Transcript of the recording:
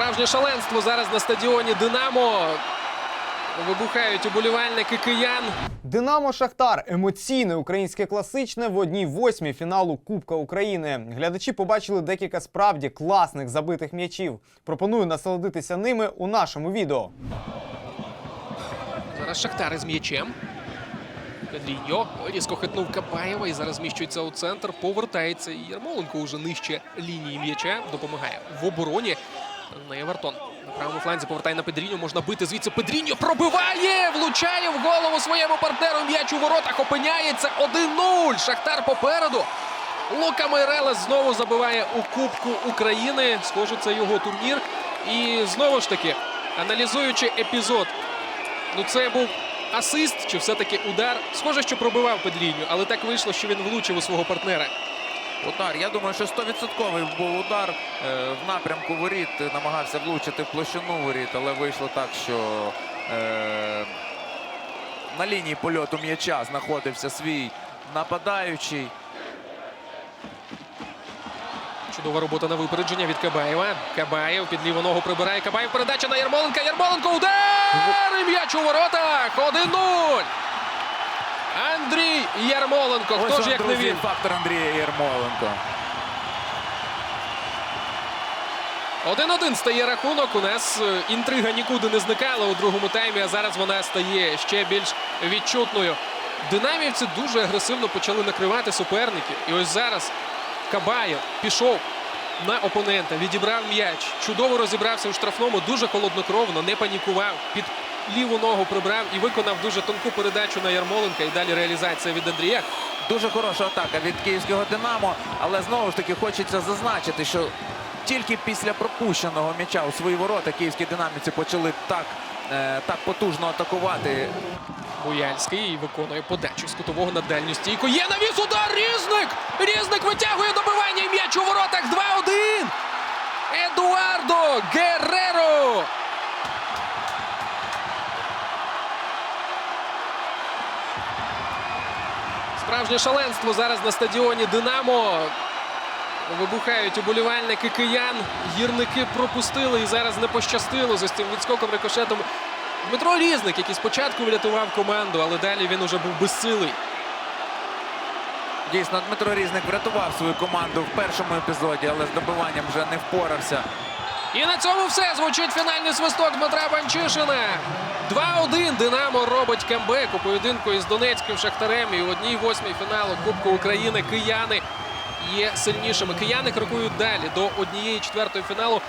Справжнє шаленство зараз на стадіоні Динамо. Вибухають уболівальники киян. Динамо Шахтар емоційне українське класичне в одній восьмій фіналу Кубка України. Глядачі побачили декілька справді класних забитих м'ячів. Пропоную насолодитися ними у нашому відео. Зараз Шахтар із м'ячем. Педріньо різко хитнув Капаєва і зараз зміщується у центр. Повертається. І Ярмоленко уже нижче лінії м'яча. Допомагає в обороні. На Евертон. На правому фланзі повертає на Педріньо. Можна бити звідси. Педріньо пробиває! Влучає в голову своєму партнеру. М'яч у воротах опиняється 1-0. Шахтар попереду. Лука Майрелес знову забиває у Кубку України. Схоже, це його турнір. І знову ж таки, аналізуючи епізод Ну, це був асист чи все-таки удар. Схоже, що пробивав Педріню, але так вийшло, що він влучив у свого партнера. Удар. Я думаю, що 100% був удар е, в напрямку воріт. Намагався влучити площину воріт, але вийшло так, що е, на лінії польоту м'яча знаходився свій нападаючий. Чудова робота на випередження від Кабаєва. Кабаєв під ліву ногу прибирає. Кабаєв передача на Ярмоленка. Ярмоленко удар! І М'яч у воротах. 1-0. Андрій Ярмоленко. Хто Ось ж як не він? фактор Андрія Єрмоленко. 1-1 стає рахунок. У нас е, інтрига нікуди не зникала у другому таймі, а зараз вона стає ще більш відчутною. Динамівці дуже агресивно почали накривати суперників. І ось зараз Кабаєв пішов на опонента, відібрав м'яч, чудово розібрався у штрафному, дуже холоднокровно, не панікував. Під ліву ногу прибрав і виконав дуже тонку передачу на Ярмоленка. І далі реалізація від Андрія. Дуже хороша атака від київського Динамо, але знову ж таки хочеться зазначити, що тільки після пропущеного м'яча у свої ворота київські динаміці почали так, е, так потужно атакувати. Буяльський виконує подачу з кутового на дальню стійку. Є навіс удар! Різник! Різник витягує добивання і м'яч у воротах 2-1! Едуардо Герреро! Справжнє шаленство зараз на стадіоні Динамо. Вибухають уболівальники киян. Гірники пропустили і зараз не пощастило з ось цим відскоком рикошетом. Дмитро Різник, який спочатку врятував команду, але далі він уже був безсилий. Дійсно, Дмитро Різник врятував свою команду в першому епізоді, але з добиванням вже не впорався. І на цьому все. Звучить фінальний свисток Дмитра Банчишина. 2-1 Динамо робить камбек у поєдинку із Донецьким Шахтарем. І у одній восьмій фіналу Кубку України кияни є сильнішими. Кияни крокують далі до однієї четвертої фіналу.